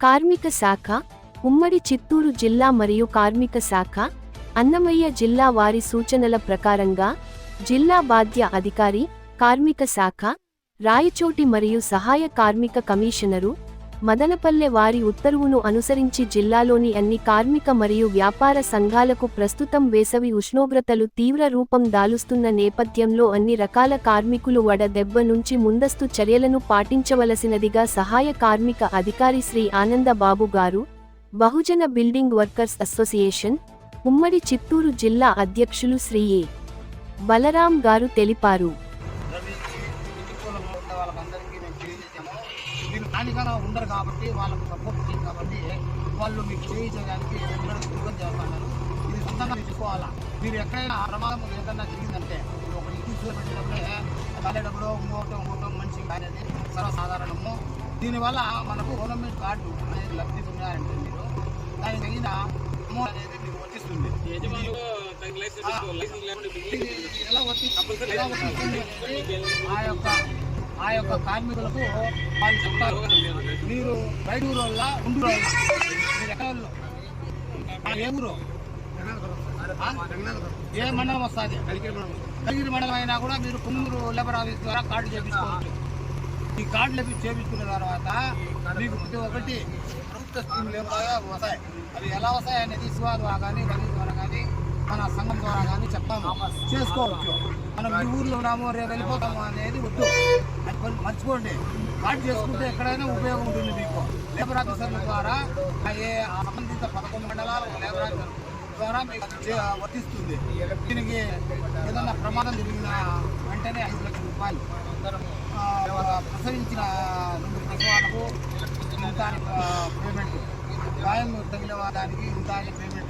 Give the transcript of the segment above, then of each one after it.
కార్మిక శాఖ ఉమ్మడి చిత్తూరు జిల్లా మరియు కార్మిక శాఖ అన్నమయ్య జిల్లా వారి సూచనల ప్రకారంగా జిల్లా బాధ్య అధికారి కార్మిక శాఖ రాయచోటి మరియు సహాయ కార్మిక కమిషనరు మదనపల్లె వారి ఉత్తర్వును అనుసరించి జిల్లాలోని అన్ని కార్మిక మరియు వ్యాపార సంఘాలకు ప్రస్తుతం వేసవి ఉష్ణోగ్రతలు తీవ్ర రూపం దాలుస్తున్న నేపథ్యంలో అన్ని రకాల కార్మికులు వడ దెబ్బ నుంచి ముందస్తు చర్యలను పాటించవలసినదిగా సహాయ కార్మిక అధికారి శ్రీ ఆనందబాబు గారు బహుజన బిల్డింగ్ వర్కర్స్ అసోసియేషన్ ఉమ్మడి చిత్తూరు జిల్లా అధ్యక్షులు శ్రీ ఏ. బలరాం గారు తెలిపారు. వాళ్ళందరికీ ఉండే వాళ్ళకందరికీ మేము తెలియజేసాము మీరు స్థానికంగా ఉండరు కాబట్టి వాళ్ళకు సపోర్ట్ చేయం కాబట్టి వాళ్ళు మీకు చేయించడానికి ఉండడం దూరం చేస్తున్నారు ఇది సొంతంగా తీసుకోవాలా మీరు ఎక్కడైనా ప్రమాదం ఏదైనా జరిగిందంటే ఒక ఇన్సూరెన్స్ పెట్టేటప్పుడే వెళ్ళేటప్పుడు ఇంకోటి ఇంకోటి మంచి అనేది సర్వసాధారణము. దీనివల్ల మనకు గవర్నమెంట్ కార్డు అనేది లబ్ధి ఉన్నారంటే మీరు దానికి తగిన అమౌంట్ అనేది మీకు వర్తిస్తుంది? ఎలా వర్తిస్తుంది? ఆ యొక్క ఆ యొక్క కార్మికులకు వాళ్ళు చెప్తారు. మీరు బయట ఊరు వల్ల ఉండు మీరు ఎక్కడ ఏ ఊరు? ఏ మండలం వస్తుంది? కలిగిరి మండలం అయినా కూడా మీరు కుమ్మూరు లేబర్ ఆఫీస్ ద్వారా కార్డు చేపించుకోవచ్చు. ఈ కార్డు లెప్పి చేపించుకున్న తర్వాత మీకు ప్రతి ఒక్కటి ప్రభుత్వ స్కీములు ఏమో వస్తాయి? అవి ఎలా వస్తాయి అనేది శివా కానీ రవి ద్వారా కానీ మన సంఘం ద్వారా కానీ చెప్తాము. చేసుకోవచ్చు. మనం ఈ ఊర్లో ఉన్నాము రేపు వెళ్ళిపోతాము అనేది వద్దు. అది మర్చిపోండి. కార్డు చేసుకుంటే ఎక్కడైనా ఉపయోగం ఉంటుంది మీకు. లేబర్ ఆఫీసర్ల ద్వారా ఏ ఆ సంబంధిత పదకొండు మండలాలు లేబర్ ఆఫీసర్ ద్వారా మీకు వర్తిస్తుంది. దీనికి ఏదైనా ప్రమాదం జరిగిన వెంటనే ఐదు లక్షల రూపాయలు. ప్రసవించిన రెండు ప్రసవాలకు ఇంత పేమెంట్ గాయం తగిన దానికి ఇంత పేమెంట్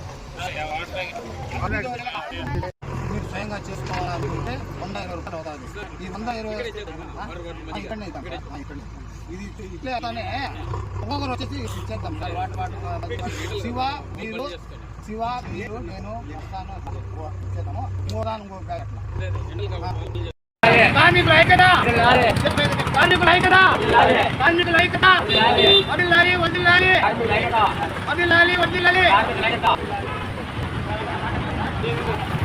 మీరు స్వయంగా చేసుకోవాలనుకుంటే వంద ఇరవై రూపాయలు అవుతుంది. ఈ వంద ఇరవై ఆ? ఆ, ఇక్కడనే ఇక్కడనే. ఇది ఇట్లే అవుతానే. ఒక్కొక్కరు వచ్చేసి ఇచ్చేద్దాం. సార్ వాటి వాటి శివ మీరు శివ మీరు నేను వస్తాను ఇచ్చేద్దాము. మూడాను దాని ఇంకో కాయ అట్లా. కార్మికుల ఐక్యత కార్మికుల ఐక్యత కార్మికుల ఐక్యత వదిలాలి వదిలాలి వదిలాలి వదిలాలి Thank you.